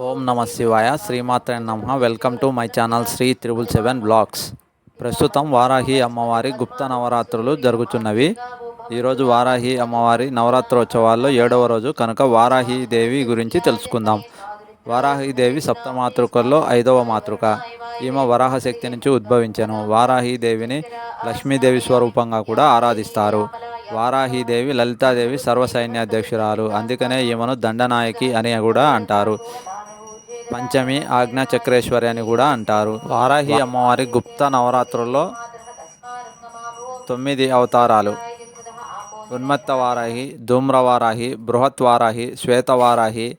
ఓం నమ శివాయ శ్రీమాత్రే నమ. Welcome to my channel Sri triple seven blogs ప్రస్తుతం వారాహి అమ్మవారి గుప్త నవరాత్రులు జరుగుతున్నవి. ఈరోజు వారాహి అమ్మవారి నవరాత్రోత్సవాల్లో ఏడవ రోజు కనుక వారాహి దేవి గురించి తెలుసుకుందాం. వారాహిదేవి సప్తమాతృకల్లో ఐదవ మాతృక. ఈమె వరాహ శక్తి నుంచి ఉద్భవించను. వారాహిదేవిని లక్ష్మీదేవి స్వరూపంగా కూడా ఆరాధిస్తారు. వారాహిదేవి లలితాదేవి సర్వసైన్యాధ్యక్షురాలు. అందుకనే ఈమెను దండనాయకి అని కూడా అంటారు. పంచమి ఆజ్ఞా చక్రేశ్వరి అని కూడా అంటారు. వారాహి అమ్మవారి గుప్త నవరాత్రుల్లో తొమ్మిది అవతారాలు. ఉన్మత్త వారాహి ధూమ్ర వారాహి బృహత్ వారాహి శ్వేత వారాహి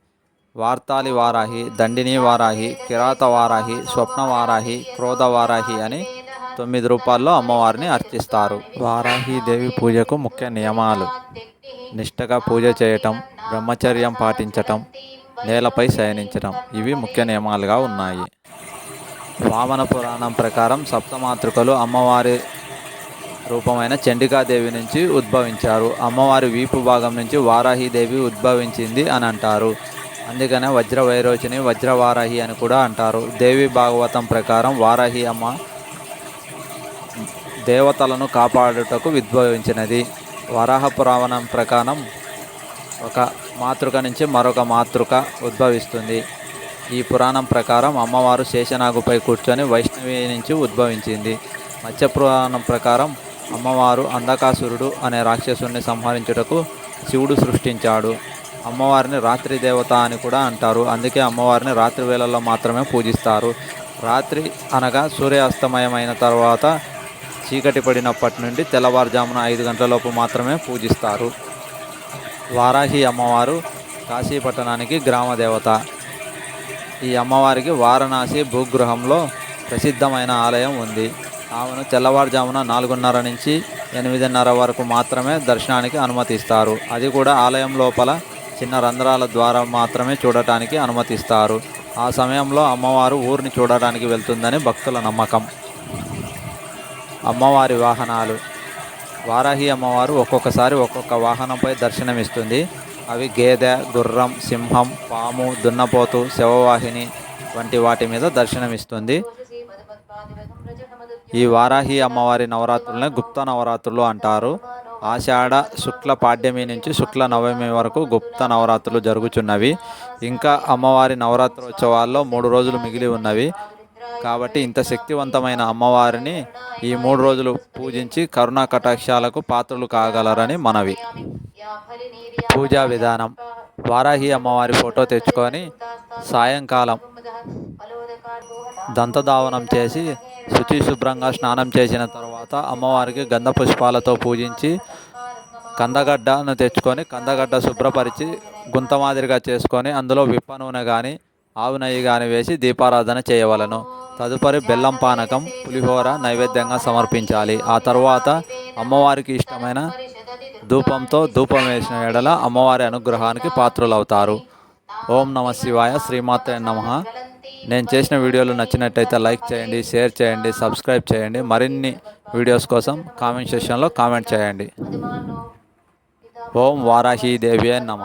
వార్తాలి వారాహి దండిని వారాహి కిరాత వారాహి స్వప్న వారాహి క్రోధ వారాహి అని తొమ్మిది రూపాల్లో అమ్మవారిని అర్చిస్తారు. వారాహి దేవి పూజకు ముఖ్య నియమాలు. నిష్టగా పూజ చేయటం బ్రహ్మచర్యం పాటించటం నేలపై శయనించడం. ఇవి ముఖ్య నియమాలుగా ఉన్నాయి. వామన పురాణం ప్రకారం సప్తమాతృకలు అమ్మవారి రూపమైన చండికాదేవి నుంచి ఉద్భవించారు. అమ్మవారి వీపు భాగం నుంచి వారాహిదేవి ఉద్భవించింది అని అంటారు. అందుకనే వజ్ర వైరోచిని వజ్రవారాహి అని కూడా అంటారు. దేవి భాగవతం ప్రకారం వారాహి అమ్మ దేవతలను కాపాడుటకు ఉద్భవించినది వరాహ పురాణం ప్రకారం ఒక మాతృక నుంచి మరొక మాతృక ఉద్భవిస్తుంది. ఈ పురాణం ప్రకారం అమ్మవారు శేషనాగుపై కూర్చొని వైష్ణవి నుంచి ఉద్భవించింది. మత్స్య పురాణం ప్రకారం అమ్మవారు అంధకాసురుడు అనే రాక్షసుని సంహరించుటకు శివుడు సృష్టించాడు. అమ్మవారిని రాత్రి దేవత అని కూడా అంటారు. అందుకే అమ్మవారిని రాత్రి వేళల్లో మాత్రమే పూజిస్తారు. రాత్రి అనగా సూర్యాస్తమయమైన తర్వాత చీకటి పడినప్పటి నుండి తెల్లవారుజామున ఐదు గంటలలోపు మాత్రమే పూజిస్తారు. వారాహి అమ్మవారు కాశీ పట్టణానికి గ్రామదేవత ఈ అమ్మవారికి వారణాసి భూగృహంలో ప్రసిద్ధమైన ఆలయం ఉంది. ఆమెను తెల్లవారుజామున నాలుగున్నర నుంచి ఎనిమిదిన్నర వరకు మాత్రమే దర్శనానికి అనుమతిస్తారు. అది కూడా ఆలయం లోపల చిన్న రంధ్రాల ద్వారా మాత్రమే చూడటానికి అనుమతిస్తారు. ఆ సమయంలో అమ్మవారు ఊరిని చూడటానికి వెళ్తుందని భక్తుల నమ్మకం. అమ్మవారి వాహనాలు వారాహి అమ్మవారు ఒక్కొక్కసారి ఒక్కొక్క వాహనంపై దర్శనమిస్తుంది. అవి గేదె గుర్రం సింహం పాము దున్నపోతు శవవాహిని వంటి వాటి మీద దర్శనమిస్తుంది. ఈ వారాహి అమ్మవారి నవరాత్రులను గుప్త నవరాత్రులు అంటారు. ఆషాఢ శుక్ల పాడ్యమి నుంచి శుక్ల నవమి వరకు గుప్త నవరాత్రులు జరుగుచున్నవి. ఇంకా అమ్మవారి నవరాత్రోత్సవాల్లో మూడు రోజులు మిగిలి ఉన్నవి. కాబట్టి ఇంత శక్తివంతమైన అమ్మవారిని ఈ మూడు రోజులు పూజించి కరుణా కటాక్షాలకు పాత్రలు కాగలరని మనవి. పూజా విధానం. వారాహి అమ్మవారి ఫోటో తెచ్చుకొని సాయంకాలం దంతధావనం చేసి శుచి శుభ్రంగా స్నానం చేసిన తర్వాత అమ్మవారికి గంధ పుష్పాలతో పూజించి కందగడ్డను తెచ్చుకొని కందగడ్డ శుభ్రపరిచి గుంత మాదిరిగా చేసుకొని అందులో విప్ప నూనె కానీ ఆవు నెయ్యి కానీ వేసి దీపారాధన చేయవలను. తదుపరి బెల్లం పానకం పులిహోర నైవేద్యంగా సమర్పించాలి. ఆ తర్వాత అమ్మవారికి ఇష్టమైన ధూపంతో ధూపం వేసిన ఎడల అమ్మవారి అనుగ్రహానికి పాత్రులవుతారు. ఓం నమ శివాయ శ్రీమాత నమ. నేను చేసిన వీడియోలు నచ్చినట్టయితే లైక్ చేయండి షేర్ చేయండి సబ్స్క్రైబ్ చేయండి. మరిన్ని వీడియోస్ కోసం కామెంట్ సెక్షన్లో కామెంట్ చేయండి. ఓం వారాహి దేవి నమ.